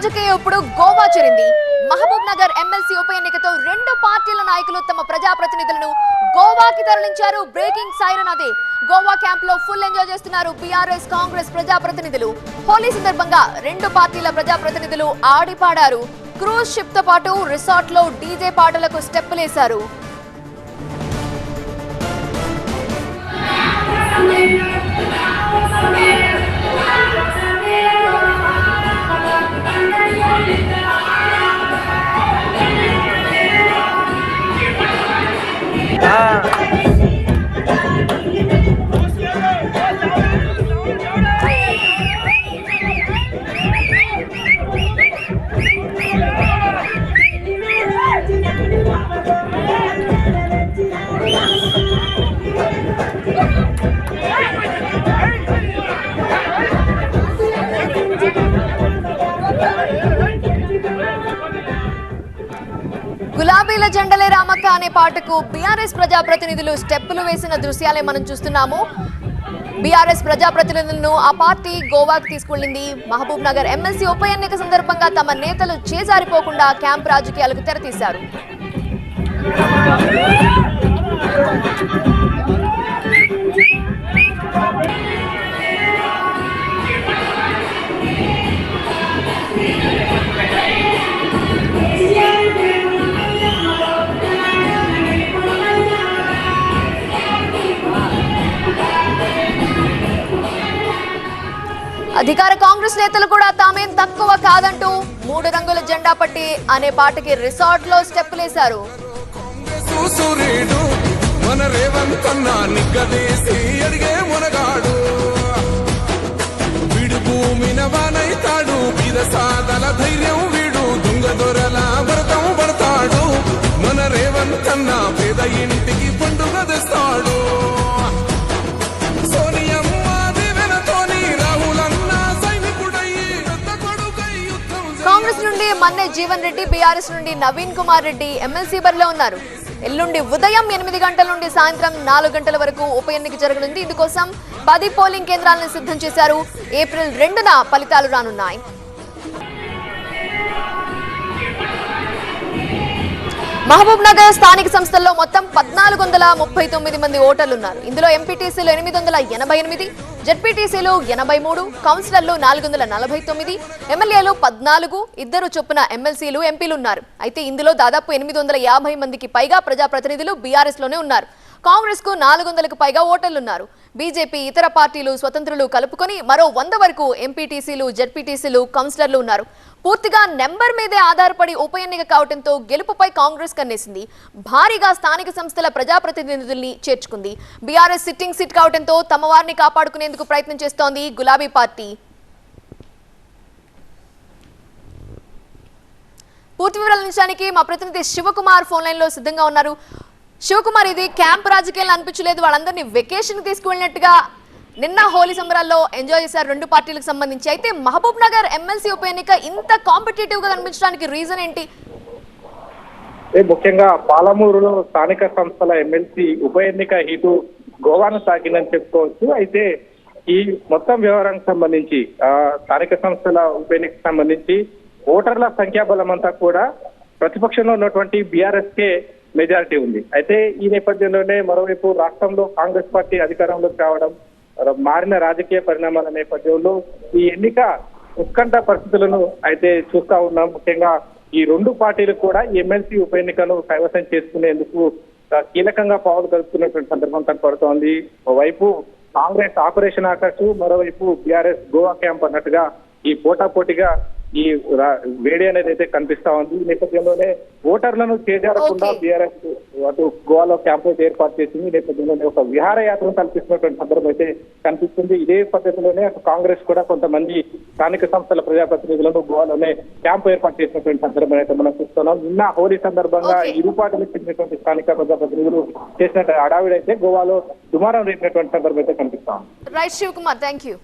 రాజకీయం ఇప్పుడు గోవా చేరింది. మహబూబ్ నగర్ ఎమ్మెల్సీ ఉప ఎన్నికతో రెండు పార్టీల నాయకులు తమ ప్రజాప్రతినిధులను గోవాకి తరలించారు. బ్రేకింగ్ సైరన్ అదే. గోవా క్యాంప్లో ఫుల్ ఎంజాయ్ చేస్తున్నారు బీఆర్ఎస్ కాంగ్రెస్ ప్రజాప్రతినిధులు. హోలీ సందర్భంగా రెండు పార్టీల ప్రజాప్రతినిధులు ఆడిపాడారు. క్రూజ్ షిప్తో పాటు రిసార్ట్లో డీజే పాటలకు స్టెప్పులేశారు. గులాబీల జెండలే రామక్క అనే పాటకు బీఆర్ఎస్ ప్రజాప్రతినిధులు స్టెప్పులు వేసిన దృశ్యాలే మనం చూస్తున్నాము. బీఆర్ఎస్ ప్రజాప్రతినిధులను ఆ పార్టీ గోవాకు తీసుకెళ్ళింది మహబూబ్ నగర్ ఎమ్మెల్సీ ఉప ఎన్నిక సందర్భంగా తమ నేతలు చేజారిపోకుండా క్యాంప్ రాజకీయాలకు తెరతీశారు. అధికార కాంగ్రెస్ నేతలు కూడా తామేం తక్కువ కాదంటూ మూడు రంగుల జెండా పట్టి అనే పాటకి రిసార్ట్లో స్టెప్పులేశారు మన రేవంతన్న నిగ్గదీసి అడిగే ఎమ్మెల్యే మన్నే జీవన్ రెడ్డి బీఆర్ఎస్ నుండి నవీన్ కుమార్ రెడ్డి ఎమ్మెల్సీ బరిలో ఉన్నారు. ఎల్లుండి ఉదయం ఎనిమిది గంటల నుండి సాయంత్రం నాలుగు గంటల వరకు ఉప ఎన్నిక జరగనుంది. ఇందుకోసం పది పోలింగ్ కేంద్రాలను సిద్ధం చేశారు. ఏప్రిల్ రెండున ఫలితాలు రానున్నాయి. మహబూబ్ నగర్ స్థానిక సంస్థల్లో మొత్తం పద్నాలుగు వందల ముప్పై తొమ్మిది మంది ఓటర్లు ఉన్నారు ఇందులో ఎంపీటీసీలు ఎనిమిది వందల ఎనభై ఎనిమిది జెడ్పీటీసీలు ఎనభై మూడు కౌన్సిలర్లు నాలుగు వందల నలభై తొమ్మిది ఎమ్మెల్యేలు పద్నాలుగు ఇద్దరు చొప్పున ఎమ్మెల్సీలు ఎంపీలు ఉన్నారు అయితే ఇందులో దాదాపు ఎనిమిది వందల యాభై మందికి పైగా ప్రజాప్రతినిధులు బీఆర్ఎస్లోనే ఉన్నారు. కాంగ్రెస్కు నాలుగు వందలకు పైగా ఓటర్లున్నారు. బీజేపీ ఇతర పార్టీలు స్వతంత్రులు కలుపుకొని మరో వంద వరకు ఎంపీటీసీలు జడ్పీటీసీలు కౌన్సిలర్లు ఉన్నారు. పూర్తిగా నెంబర్ మీదే ఆధారపడి ఉప ఎన్నిక కావడంతో గెలుపుపై కాంగ్రెస్ కన్నేసింది. భారీగా స్థానిక సంస్థల ప్రజాప్రతినిధుల్ని చేర్చుకుంది. బీఆర్ఎస్ సిట్టింగ్ సీట్ కావడంతో తమ వారిని కాపాడుకునేందుకు ప్రయత్నం చేస్తోంది గులాబీ పార్టీ. పూర్తి వివరాల నిమిషానికి మా ప్రతినిధి శివకుమార్ ఫోన్ లైన్లో సిద్ధంగా ఉన్నారు. శివకుమార్ ఇది క్యాంప్ రాజకీయాలు అనిపించలేదు. వాళ్ళందరినీ వెకేషన్ తీసుకువెళ్ళినట్టుగా నిన్న హోలీ సంబరాల్లో ఎంజాయ్ చేశారు రెండు పార్టీలకు సంబంధించి. అయితే మహబూబ్ నగర్ ఎమ్మెల్సీ ఉప ఎన్నిక ఇంత కాంపిటేటివ్గా కనిపించడానికి రీజన్ ఏంటి? ముఖ్యంగా పాలమూరులో స్థానిక సంస్థల ఎమ్మెల్సీ ఉప ఎన్నిక హీటు గోవాను తాకిందని చెప్పుకోవచ్చు. అయితే ఈ మొత్తం వ్యవహారానికి సంబంధించి స్థానిక సంస్థల ఉప ఎన్నికకు సంబంధించి ఓటర్ల సంఖ్యాబలం అంతా కూడా ప్రతిపక్షంలో ఉన్నటువంటి బీఆర్ఎస్ కే మెజారిటీ ఉంది. అయితే ఈ నేపథ్యంలోనే మరోవైపు రాష్ట్రంలో కాంగ్రెస్ పార్టీ అధికారంలోకి రావడం మారిన రాజకీయ పరిణామాల నేపథ్యంలో ఈ ఎన్నిక ఉత్కంఠ పరిస్థితులను అయితే చూస్తా ఉన్నాం. ముఖ్యంగా ఈ రెండు పార్టీలు కూడా ఎమ్మెల్సీ ఉప ఎన్నికను కైవసం చేసుకునేందుకు కీలకంగా పావులు కలుపుతున్నటువంటి సందర్భం కనపడుతోంది. ఓవైపు కాంగ్రెస్ ఆపరేషన్ ఆకర్ష్ మరోవైపు బీఆర్ఎస్ గోవా క్యాంప్ అన్నట్టుగా ఈ పోటాపోటీగా ఈ వేడి అనేది అయితే కనిపిస్తా ఉంది. ఈ నేపథ్యంలోనే ఓటర్లను చేజారకుండా. బీఆర్ఎస్ అటు గోవాలో క్యాంప్ అయితే ఏర్పాటు చేసింది. ఈ నేపథ్యంలోనే ఒక విహారయాత్రను కల్పిస్తున్నటువంటి సందర్భం అయితే కనిపిస్తుంది. ఇదే పద్ధతిలోనే కాంగ్రెస్ కూడా కొంతమంది స్థానిక సంస్థల ప్రజాప్రతినిధులను గోవాలోనే క్యాంప్ ఏర్పాటు చేసినటువంటి సందర్భం అయితే మనం చూస్తున్నాం. నిన్న హోలీ సందర్భంగా Okay. ఇరు పార్టీలకు చెందినటువంటి స్థానిక ప్రజాప్రతినిధులు చేసినట్టు హడావిడైతే గోవాలో దుమారం రేపినటువంటి సందర్భం అయితే కనిపిస్తా ఉంది. Right Shivakumar thank you